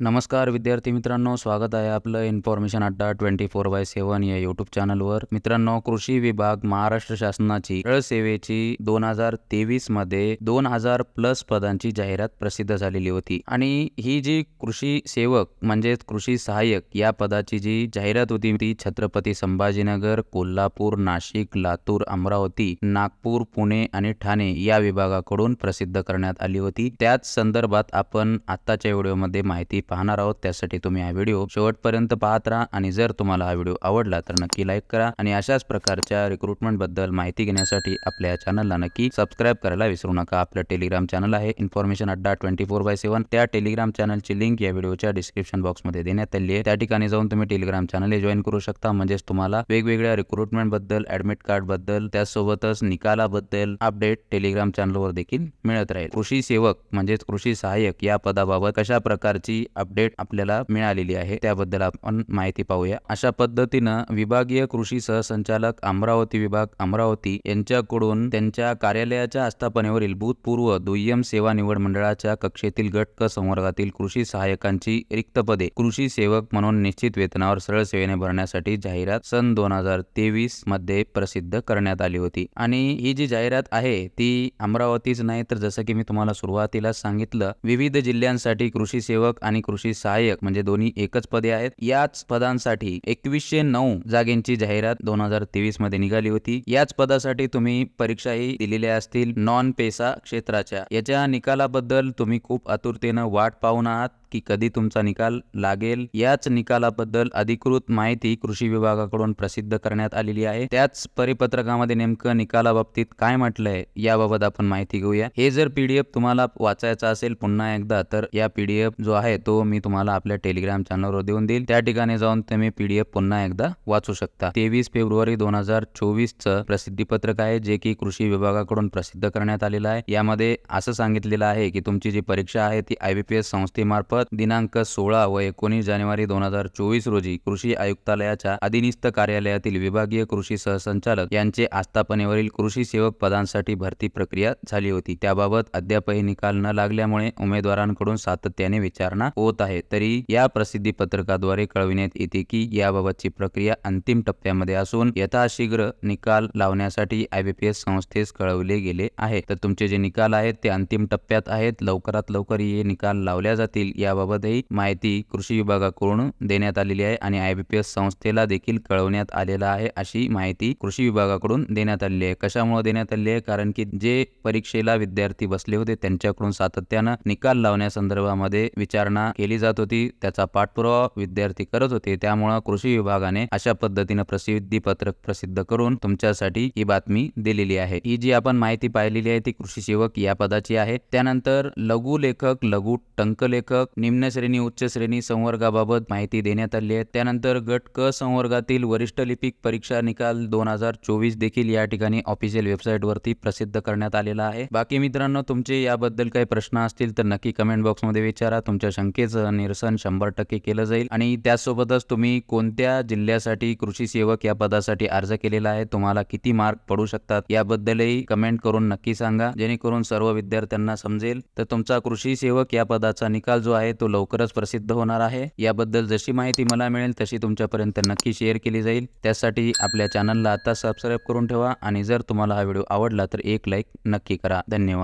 नमस्कार विद्यार्थी मित्रांनो. स्वागत आहे आपलं इन्फॉर्मेशन अड्डा ट्वेंटी फोर बाय सेवन या यूट्यूब चॅनलवर मित्रांनो कृषी विभाग महाराष्ट्र शासनाची सेवेची दोन हजार तेवीसमध्ये दोन हजार प्लस पदांची जाहिरात प्रसिद्ध झालेली होती. आणि ही जी कृषी सेवक म्हणजेच कृषी सहाय्यक या पदाची जी जाहिरात होती ती छत्रपती संभाजीनगर कोल्हापूर नाशिक लातूर अमरावती नागपूर पुणे आणि ठाणे या विभागाकडून प्रसिद्ध करण्यात आली होती. त्याच संदर्भात आपण आत्ताच्या व्हिडिओमध्ये माहिती पाहणार आहोत. त्यासाठी तुम्ही हा व्हिडिओ शेवटपर्यंत पाहत राहा आणि जर तुम्हाला हा व्हिडिओ आवडला तर नक्की लाईक करा आणि अशाच प्रकारच्या रिक्रुटमेंटबद्दल माहिती घेण्यासाठी आपल्या या चॅनलला नक्की सबस्क्राईब करायला विसरू नका. आपलं टेलिग्राम चॅनल आहे. Information Adda twenty four by seven त्या टेलिग्राम चॅनलची लिंक या व्हिडिओच्या डिस्क्रिप्शन बॉक्समध्ये देण्यात आली आहे. त्या ठिकाणी जाऊन तुम्ही टेलिग्राम चॅनल जॉईन करू शकता. म्हणजेच तुम्हाला वेगवेगळ्या रिक्रुटमेंटबद्दल ऍडमिट कार्डबद्दल त्यासोबतच निकालाबद्दल अपडेट टेलिग्राम चॅनलवर देखील मिळत राहील. कृषी सेवक म्हणजेच कृषी सहाय्यक या पदाबाबत कशा प्रकारची अपडेट आपल्याला मिळालेली आहे त्याबद्दल आपण माहिती पाहूया. अशा पद्धतीनं विभागीय कृषी सहसंचालक अमरावती विभाग अमरावती यांच्याकडून त्यांच्या कार्यालयाच्या आस्थापनेवरील भूतपूर्व दुय्यम सेवा निवड मंडळाच्या कक्षेतील गट क संवर्गातील कृषी सहाय्यकांची रिक्त पदे कृषी सेवक म्हणून निश्चित वेतनावर सरळ सेवेने भरण्यासाठी जाहिरात सन दोन हजार तेवीसमध्ये प्रसिद्ध करण्यात आली होती. आणि ही जी जाहिरात आहे ती अमरावतीच नाही तर जसं की मी तुम्हाला सुरुवातीला सांगितलं विविध जिल्ह्यांसाठी कृषी सेवक आणि कृषी सहाय्यक म्हणजे दोन्ही एकच पदे आहेत. याच पदांसाठी एकवीसशे नऊ जागेंची जाहिरात दोन हजार तेवीसमध्ये निघाली होती. याच पदासाठी तुम्ही परीक्षाही दिलेल्या असतील. नॉन पेसा क्षेत्राच्या. याच्या निकालाबद्दल तुम्ही खूप आतुरतेनं वाट पाहून आहात. की कधी तुमचा निकाल लागेल. याच निकालाबद्दल अधिकृत माहिती कृषी विभागाकडून प्रसिद्ध करण्यात आलेली आहे. त्याच परिपत्रकामध्ये नेमकं निकालाबाबतीत काय म्हटलंय याबाबत आपण माहिती घेऊया. हे जर पीडीएफ तुम्हाला वाचायचा असेल पुन्हा एकदा तर या पीडीएफ जो आहे तो मी तुम्हाला आपल्या टेलिग्राम चॅनलवर देऊन देईल. त्या ठिकाणी जाऊन तुम्ही पीडीएफ पुन्हा एकदा वाचू शकता. तेवीस फेब्रुवारी दोन हजार चोवीस च प्रसिद्धीपत्रक आहे जे की कृषी विभागाकडून प्रसिद्ध करण्यात आलेलं आहे. यामध्ये असं सांगितलेलं आहे की तुमची जी परीक्षा आहे ती आयबीपीएस संस्थेमार्फत दिनांक सोळा व एकोणीस जानेवारी दोन हजार चोवीस रोजी कृषी आयुक्तालयाच्या अधिनिस्त कार्यालयातील विभागीय कृषी सहसंचालक यांचे आस्थापनेवरील कृषी सेवक पदांसाठी भरती प्रक्रिया झाली होती. त्याबाबत अद्यापही निकाल न लागल्यामुळे उमेदवारांकडून सातत्याने विचारणा होत आहे. तरी या प्रसिद्धी पत्रकाद्वारे कळविण्यात येते की याबाबतची प्रक्रिया अंतिम टप्प्यामध्ये असून यथाशीघ्र निकाल लावण्यासाठी आयबीपीएस संस्थेस कळवले गेले आहे. तर तुमचे जे निकाल आहेत ते अंतिम टप्प्यात आहेत. लवकरात लवकर हे निकाल लावल्या जातील. याबाबतही माहिती कृषी विभागाकडून देण्यात आलेली आहे आणि आय बी पी एस संस्थेला देखील कळवण्यात आलेला आहे अशी माहिती कृषी विभागाकडून देण्यात आलेली आहे. कशामुळे देण्यात आलेली आहे? कारण की जे परीक्षेला विद्यार्थी बसले होते त्यांच्याकडून सातत्यानं निकाल लावण्यासंदर्भामध्ये विचारणा केली जात होती. त्याचा पाठपुरावा विद्यार्थी करत होते. त्यामुळं कृषी विभागाने अशा पद्धतीनं प्रसिद्धी पत्रक प्रसिद्ध करून तुमच्यासाठी ही बातमी दिलेली आहे. ही जी आपण माहिती पाहिलेली आहे ती कृषी सेवक या पदाची आहे. त्यानंतर लघु लेखक लघु टंकलेखक निम्न श्रेणी उच्च श्रेणी संवर्गाबाबत माहिती देण्यात आली आहे. त्यानंतर गट क संवर्गातील वरिष्ठ लिपिक परीक्षा निकाल दोन हजार चोवीस देखील या ठिकाणी ऑफिशियल वेबसाईट वरती प्रसिद्ध करण्यात आलेला आहे. बाकी मित्रांनो तुमचे याबद्दल काही प्रश्न असतील तर नक्की कमेंट बॉक्समध्ये विचारा. तुमच्या शंकेचं निरसन शंभर टक्के केलं जाईल. आणि त्यासोबतच तुम्ही कोणत्या जिल्ह्यासाठी कृषी सेवक या पदासाठी अर्ज केलेला आहे तुम्हाला किती मार्क पडू शकतात याबद्दलही कमेंट करून नक्की सांगा. जेणेकरून सर्व विद्यार्थ्यांना समजेल. तर तुमचा कृषी सेवक या पदाचा निकाल जो आहे आहे तो लवकरच प्रसिद्ध होणार आहे. याबद्दल जशी माहिती मला मिळेल तशी तुमच्यापर्यंत नक्की शेअर केली जाईल. त्यासाठी आपल्या चॅनलला आता सबस्क्राईब करून ठेवा आणि जर तुम्हाला हा व्हिडिओ आवडला तर एक लाईक नक्की करा. धन्यवाद.